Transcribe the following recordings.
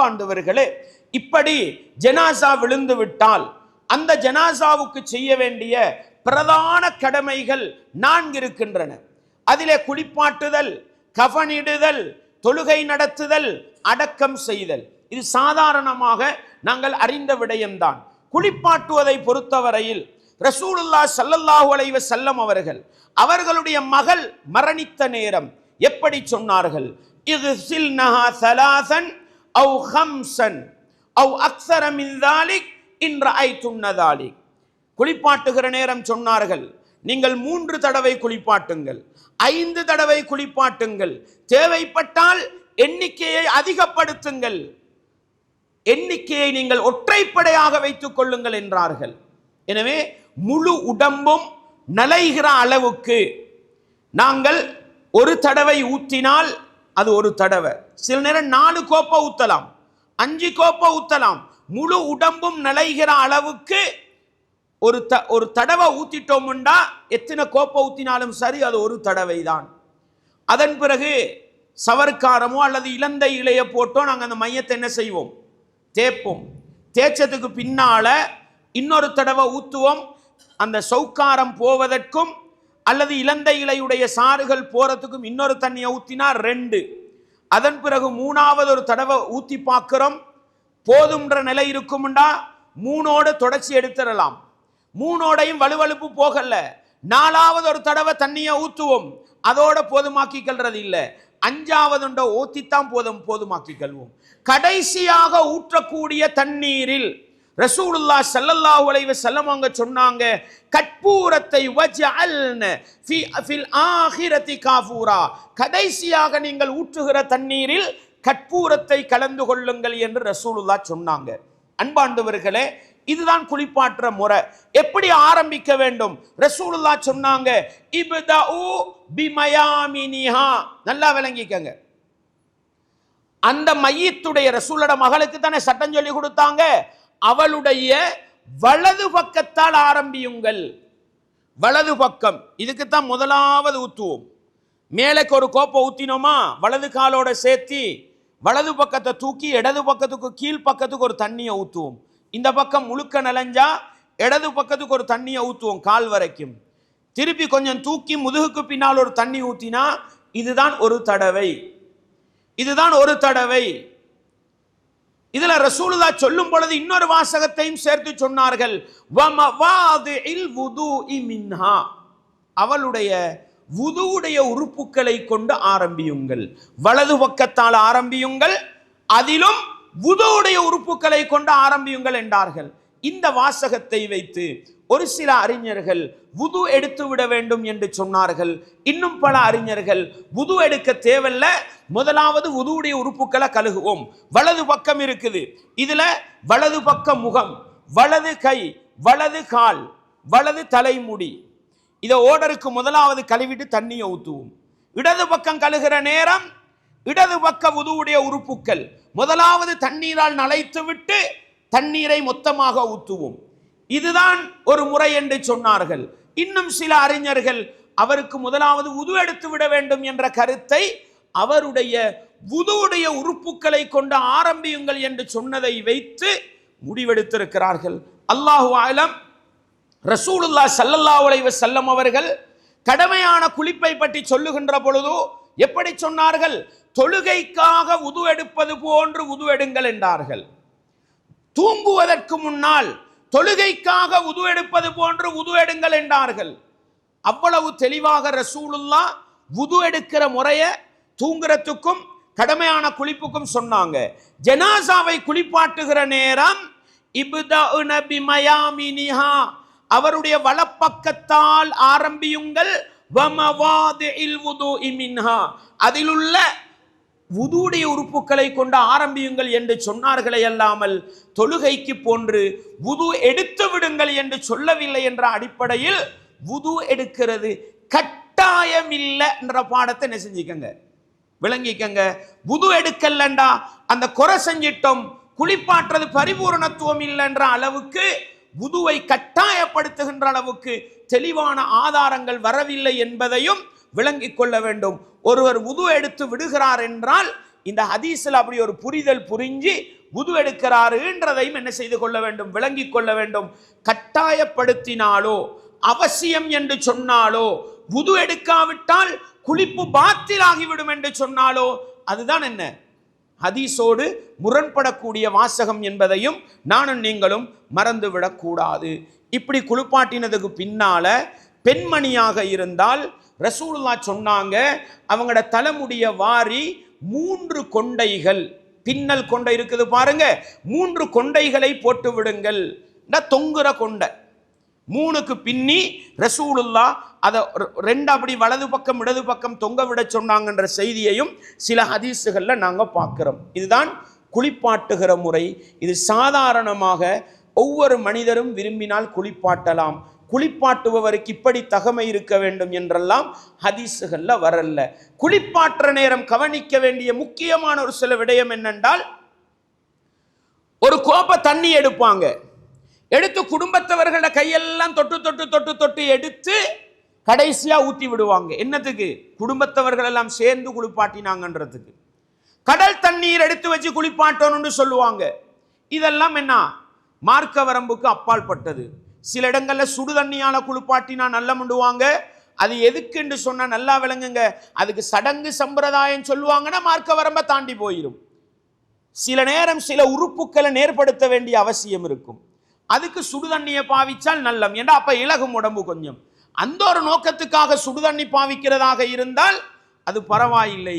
அன்பாண்டவர்களே இப்படி ஜனாசா விழுந்து விட்டால் அந்த ஜனாசாவுக்கு செய்ய வேண்டிய பிரதான கடமைகள் நான்கு இருக்கின்றன. அதிலே குளிப்பாட்டுதல் கஃனிடுதல் தொழுகை நடத்துதல் அடக்கம் செய்தல். இது சாதாரணமாக நாங்கள் அறிந்த விடயம்தான். குளிப்பாட்டுவதை பொறுத்தவரையில் ரசூலுல்லா சல்லல்லாஹு அலைவ செல்லம் அவர்கள் அவர்களுடைய மகள் மரணித்த நேரம் எப்படி சொன்னார்கள்? இக்ஸில்னஹா சலாசன் அவு ஹம்சன் அவு அக்ஸர மின் தாலிக் இன் குளிப்பாட்டுகிற நேரம் சொன்னார்கள் நீங்கள் மூன்று தடவை குளிப்பாட்டுங்கள் ஐந்து தடவை குளிப்பாட்டுங்கள் தேவைப்பட்டால் எண்ணிக்கையை அதிகப்படுத்துங்கள் எண்ணிக்கையை நீங்கள் ஒற்றைப்படையாக வைத்துக் கொள்ளுங்கள் என்றார்கள். எனவே முழு உடம்பும் நலைகிற அளவுக்கு நாங்கள் ஒரு தடவை ஊற்றினால் அது ஒரு தடவை. சில நேரம் நாலு கோப்பை ஊத்தலாம் அஞ்சு கோப்பை ஊத்தலாம். முழு உடம்பும் நலைகிற அளவுக்கு ஒரு த ஒரு தடவை ஊத்திட்டோம்டா எத்தனை கோப்பை ஊத்தினாலும் சரி அது ஒரு தடவை தான் அதன் பிறகு சவர்க்காரமோ அல்லது இலந்தை இலையை போட்டோ நாங்கள் அந்த மையத்தை என்ன செய்வோம்? தேய்ப்போம். தேய்ச்சதுக்கு பின்னால இன்னொரு தடவை ஊத்துவோம். அந்த சௌக்காரம் போவதற்கும் அல்லது இலந்தை இலையுடைய சாறுகள் போறதுக்கும் இன்னொரு தண்ணியை ஊத்தினா ரெண்டு. அதன் பிறகு மூணாவது ஒரு தடவை ஊத்தி பார்க்கிறோம். போதும்ன்ற நிலை இருக்கும்டா. மூணோட தொடச்சி எடுத்துடலாம். மூணோடையும் வலுவழுப்பு போகல. நாலாவது ஒரு தடவை தண்ணியை ஊற்றுவோம் அதோட போதுமாக்கிக்கல்றது இல்லை. அஞ்சாவது ஊத்தித்தான் போதும் போதுமாக்கி கல்வோம் கடைசியாக ஊற்றக்கூடிய தண்ணீரில் ரசூலுல்லா சல்லல்லாஹு அலைஹி வஸல்லம் அவங்க சொன்னாங்க கற்பூரத்தை வஜஅல்ன ஃபி ஃபில் ஆஹிரதி காஃபூரா. கடைசியாக நீங்கள் ஊற்றுகிற தண்ணீரில் கற்பூரத்தை கலந்து கொள்ளுங்கள் என்று ரசூலுல்லா சொன்னாங்க. அன்பாண்டவர்களே இதுதான் குளிப்பாற்ற முறை. எப்படி ஆரம்பிக்க வேண்டும்? ரசூலுல்லா சொன்னாங்க இப்தஉ பிமயாமினிஹா. நல்லா விளங்கிக்கங்க. அந்த மையத்துடைய ரசூலோட மகளுக்கு தானே சட்டம் சொல்லி கொடுத்தாங்க அவளுடைய வலது பக்கத்தால் ஆரம்பியுங்கள். வலது பக்கம். இதுக்கு தான் முதலாவது ஊற்றுவோம் மேலேக்கு ஒரு கோப்பை ஊற்றினோமா வலது காலோட சேர்த்து வலது பக்கத்தை தூக்கி இடது பக்கத்துக்கு கீழ் பக்கத்துக்கு ஒரு தண்ணியை ஊற்றுவோம் இந்த பக்கம் முழுக்க நலஞ்சா இடது பக்கத்துக்கு ஒரு தண்ணியை ஊற்றுவோம் கால் வரைக்கும். திருப்பி கொஞ்சம் தூக்கி முதுகுக்கு பின்னால் ஒரு தண்ணி ஊற்றினா இதுதான் ஒரு தடவை. இதுதான் ஒரு தடவை. இதுல ரசூலுல்லா சொல்லும் பொழுது இன்னொரு வாசகத்தையும் சேர்த்து சொன்னார்கள். மின்ஹா. அவளுடைய வுதுவுடைய உறுப்புகளை கொண்டு ஆரம்பியுங்கள். வலது பக்கத்தால் ஆரம்பியுங்கள் அதிலும் வுதுவுடைய உறுப்புகளை கொண்டு ஆரம்பியுங்கள் என்றார்கள். இந்த வாசகத்தை வைத்து ஒரு சில அறிஞர்கள் உது எடுத்து விட வேண்டும் என்று சொன்னார்கள். இன்னும் பல அறிஞர்கள் உது எடுக்க தேவையில்ல. முதலாவது உதுவுடைய உறுப்புகளை கழுகுவோம். வலது பக்கம் இருக்குது. இதுல வலது பக்கம் முகம் வலது கை வலது கால் வலது தலைமுடி. இதை ஓடருக்கு முதலாவது கழுவிட்டு தண்ணியை ஊற்றுவோம் இடது பக்கம் கழுகிற நேரம் இடது பக்க உதுவுடைய உறுப்புக்கள் முதலாவது தண்ணீரால் நனைத்து விட்டு தண்ணீரை மொத்தமாக ஊற்றுவோம் இதுதான் ஒரு முறை என்று சொன்னார்கள். இன்னும் சில அறிஞர்கள் அவருக்கு முதலாவது உது எடுத்து விட வேண்டும் என்ற கருத்தை அவருடைய உதுவுடைய உறுப்புகளை கொண்டு ஆரம்பியுங்கள் என்று சொன்னதை வைத்து முடிவெடுத்திருக்கிறார்கள். அல்லாஹு ஆலம் ரசூலுல்லா சல்லல்லா உலைவ செல்லம் அவர்கள் கடமையான குளிப்பை பற்றி சொல்லுகின்ற பொழுது எப்படி சொன்னார்கள்? தொழுகைக்காக உது எடுப்பது போன்று உது எடுங்கள் என்றார்கள். தூங்குவதற்கு முன்னால் தொழுகைக்காக உது எடுப்பது போன்று உது எடுங்கள் என்றார்கள். அவ்வளவு தெளிவாக ரசூலுல்லா உது எடுக்கிற முறைய தூங்குறதுக்கும் கடமையான குளிப்புக்கும் சொன்னாங்க. ஜனாசாவை குளிப்பாட்டுகிற நேரம் இப்தஉன அவருடைய வலப்பக்கத்தால் ஆரம்பியுங்கள் மின்ஹா. அதிலுள்ள உதுடைய உறுப்புகளை கொண்டு ஆரம்பியுங்கள் என்று சொன்னார்களே அல்லாமல் தொழுகைக்கு போன்று உது எடுத்து விடுங்கள் என்று சொல்லவில்லை என்ற அடிப்படையில் உது எடுக்கிறது. கட்டாயம் இல்லை என்ற பாடத்தை என்ன செஞ்சுக்கங்க விளங்கிக்கங்க. வுது எடுக்கலண்டா அந்த குறை செஞ்சிட்டோம் குளிப்பாற்றது பரிபூரணத்துவம் இல்லைன்ற அளவுக்கு புதுவை கட்டாயப்படுத்துகின்ற அளவுக்கு தெளிவான ஆதாரங்கள் வரவில்லை என்பதையும் விளங்கிக் கொள்ள வேண்டும். ஒருவர் உது எடுத்து விடுகிறார் என்றால் இந்த ஹதீஸில் அப்படி ஒரு புரிதல் புரிஞ்சு உது எடுக்கிறாருன்றதையும் என்ன செய்து கொள்ள வேண்டும்? விளங்கிக் கொள்ள வேண்டும். கட்டாயப்படுத்தினாலோ அவசியம் என்று சொன்னாலோ உது எடுக்காவிட்டால் குளிப்பு பாத்திலாகிவிடும் என்று சொன்னாலோ அதுதான் என்ன? ஹதீஸோடு முரண்படக்கூடிய வாசகம் என்பதையும் நானும் நீங்களும் மறந்துவிடக்கூடாது. இப்படி குளிப்பாட்டினதுக்கு பின்னால பெண்மணியாக இருந்தால் ரசூலுல்லா சொன்னாங்க அவங்களோட தலைமுடிய வாரி மூன்று கொண்டைகள். பின்னல் கொண்டை இருக்குது பாருங்க மூன்று கொண்டைகளை போட்டு விடுங்கள். தொங்குற கொண்டை. மூணுக்கு பின்னி ரசூலுல்லா அதை ரெண்டு அப்படி வலது பக்கம் இடது பக்கம் தொங்க விட சொன்னாங்கன்ற செய்தியையும் சில ஹதீஸுகளில் நாங்கள் பார்க்குறோம். இதுதான் குளிப்பாட்டுகிற முறை. இது சாதாரணமாக ஒவ்வொரு மனிதரும் விரும்பினால் குளிப்பாட்டலாம். குளிப்பாட்டுபவருக்கு இப்படி தகமை இருக்க வேண்டும் என்றெல்லாம் ஹதீஸுகள்ல வரல குளிப்பாட்டுற நேரம் கவனிக்க வேண்டிய முக்கியமான ஒரு சில விடயம் என்னென்றால் ஒரு கோப்பை தண்ணி எடுப்பாங்க. எடுத்து குடும்பத்தவர்களோட கையெல்லாம் தொட்டு தொட்டு தொட்டு தொட்டு எடுத்து கடைசியாக ஊற்றி விடுவாங்க. என்னத்துக்கு? குடும்பத்தவர்கள் எல்லாம் சேர்ந்து குளிப்பாட்டினாங்கன்றதுக்கு. கடல் தண்ணீர் எடுத்து வச்சு குளிப்பாட்டணும்னு சொல்லுவாங்க. இதெல்லாம் என்ன? மார்க்க வரம்புக்கு அப்பால் பட்டது. சில இடங்களில் சுடு தண்ணியால் குளிப்பாட்டினா நல்ல முண்டுவாங்க. அது எதுக்குன்னு சொன்னால் நல்லா விளங்குங்க. அதுக்கு சடங்கு சம்பிரதாயம் சொல்லுவாங்கன்னா மார்க்க வரம்பை தாண்டி போயிடும் சில நேரம் சில உறுப்புக்களை நேர்படுத்த வேண்டிய அவசியம் இருக்கும். அதுக்கு சுடுதண்ணியை பாவிச்சால் நல்லம். ஏன்னா அப்போ இலகும் உடம்பு கொஞ்சம். அந்த ஒரு நோக்கத்துக்காக சுடுதண்ணி பாவிக்கிறதாக இருந்தால் அது பரவாயில்லை.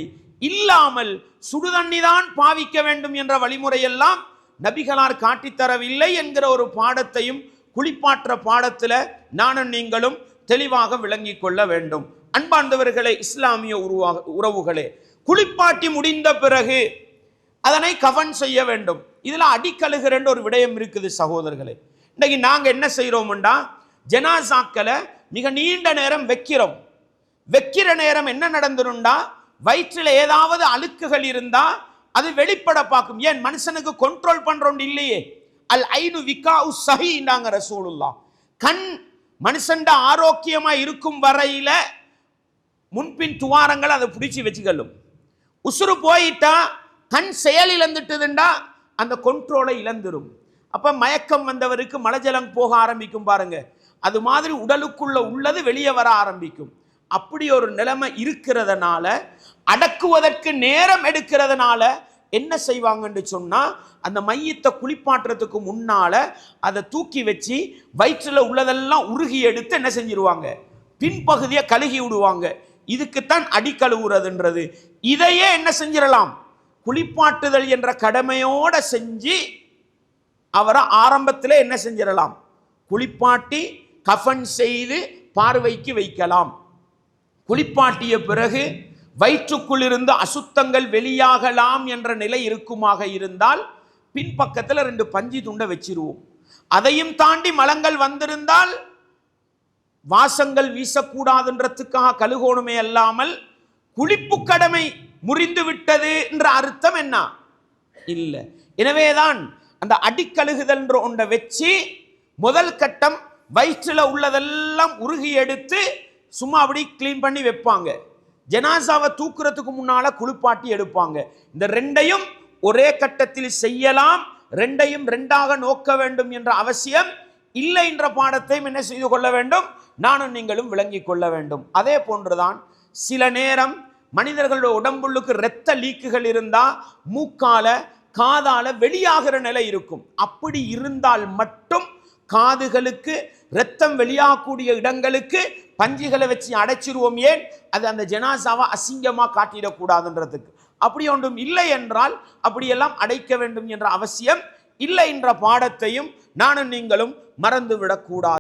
இல்லாமல் சுடுதண்ணி தான் பாவிக்க வேண்டும் என்ற வழிமுறையெல்லாம் நபிகளார் காட்டித்தரவில்லை என்கிற ஒரு பாடத்தையும் குளிப்பாற்ற பாடத்தில் நானும் நீங்களும் தெளிவாக விளங்கி கொள்ள வேண்டும். அன்பார்ந்தவர்களே இஸ்லாமிய உருவாக உறவுகளே குளிப்பாட்டி முடிந்த பிறகு அதனை கவன் செய்ய வேண்டும். இதில் அடிக்கழுகிறன்ற ஒரு விடயம் இருக்குது சகோதரர்களே. இன்றைக்கு நாங்கள் என்ன செய்கிறோம்டா ஜனாசாக்களை மிக நீண்ட நேரம் வைக்கிறோம். வைக்கிற நேரம் என்ன நடந்துருண்டா வயிற்றில் ஏதாவது அழுக்குகள் இருந்தால் அது வெளிப்பட பார்க்கும். ஏன் மனுஷனுக்கு கண்ட்ரோல் பண்றோம் இல்லையே. அல் ஐனு விகா சஹிண்டாங்க ரசூலுல்லா கண் மனுஷன்ட ஆரோக்கியமா இருக்கும் வரையில முன்பின் துவாரங்கள் அதை பிடிச்சி வச்சுக்கலும் உசுறு போயிட்டா கண் செயல் இழந்துட்டுதுண்டா அந்த கொண்ட்ரோலை இழந்துரும். அப்போ மயக்கம் வந்தவருக்கு மலஜலம் போக ஆரம்பிக்கும் பாருங்க. அது மாதிரி உடலுக்குள்ள உள்ளது வெளியே வர ஆரம்பிக்கும். அப்படி ஒரு நிலைமை இருக்கிறதுனால அடக்குவதற்கு நேரம் எடுக்கிறதுனால என்ன செய்வாங்கன்னு சொன்னால் அந்த மையத்தை குளிப்பாட்டுறதுக்கு முன்னால் அதை தூக்கி வச்சு வயிற்றில் உள்ளதெல்லாம் உருகி எடுத்து என்ன செஞ்சிருவாங்க? பின்பகுதியை கழுகி விடுவாங்க. இதுக்குத்தான் அடி கழுவுறதுன்றது. இதையே என்ன செஞ்சிடலாம்? குளிப்பாட்டுதல் என்ற கடமையோட செஞ்சு அவரை ஆரம்பத்தில் என்ன செஞ்சிடலாம்? குளிப்பாட்டி கஃபன் செய்து பார்வைக்கு வைக்கலாம். குளிப்பாட்டிய பிறகு வயிற்றுக்குள் இருந்து அசுத்தங்கள் வெளியாகலாம் என்ற நிலை இருக்குமாக இருந்தால் பின்பக்கத்தில் ரெண்டு பஞ்சு துண்டை வச்சிருவோம். அதையும் தாண்டி மலங்கள் வந்திருந்தால் வாசங்கள் வீசக்கூடாதுன்றதுக்காக கழுகோணுமே அல்லாமல் குளிப்பு கடமை முறிந்து விட்டது என்ற அர்த்தம் என்ன? இல்லை. எனவேதான் அந்த அடிக்கழுகுதல் ஒன்றை வச்சு முதல் கட்டம் வயிற்றில் உள்ளதெல்லாம் உருகி எடுத்து சும்மா அப்படி க்ளீன் பண்ணி வைப்பாங்க. ஜனாசாவை தூக்குறதுக்கு முன்னால குளிப்பாட்டி எடுப்பாங்க. இந்த ரெண்டையும் ஒரே கட்டத்தில் செய்யலாம். ரெண்டையும் ரெண்டாக நோக்க வேண்டும் என்ற அவசியம் இல்லை என்ற பாடத்தையும் என்ன செய்து கொள்ள வேண்டும்? நானும் நீங்களும் விளங்கி கொள்ள வேண்டும். அதே போன்றுதான் சில நேரம் மனிதர்களுடைய உடம்புள்ளுக்கு இரத்த லீக்குகள் இருந்தால் மூக்கால காதால வெளியாகிற நிலை இருக்கும். அப்படி இருந்தால் மட்டும் காதுகளுக்கு இரத்தம் வெளியாகக்கூடிய இடங்களுக்கு பஞ்சுகளை வச்சு அடைச்சிருவோம் ஏன்? அது அந்த ஜனாசாவை அசிங்கமாக காட்டிடக்கூடாதுன்றதுக்கு. அப்படி ஒன்றும் இல்லை என்றால் அப்படியெல்லாம் அடைக்க வேண்டும் என்ற அவசியம் இல்லை என்ற பாடத்தையும் நானும் நீங்களும் மறந்து விடக்கூடாது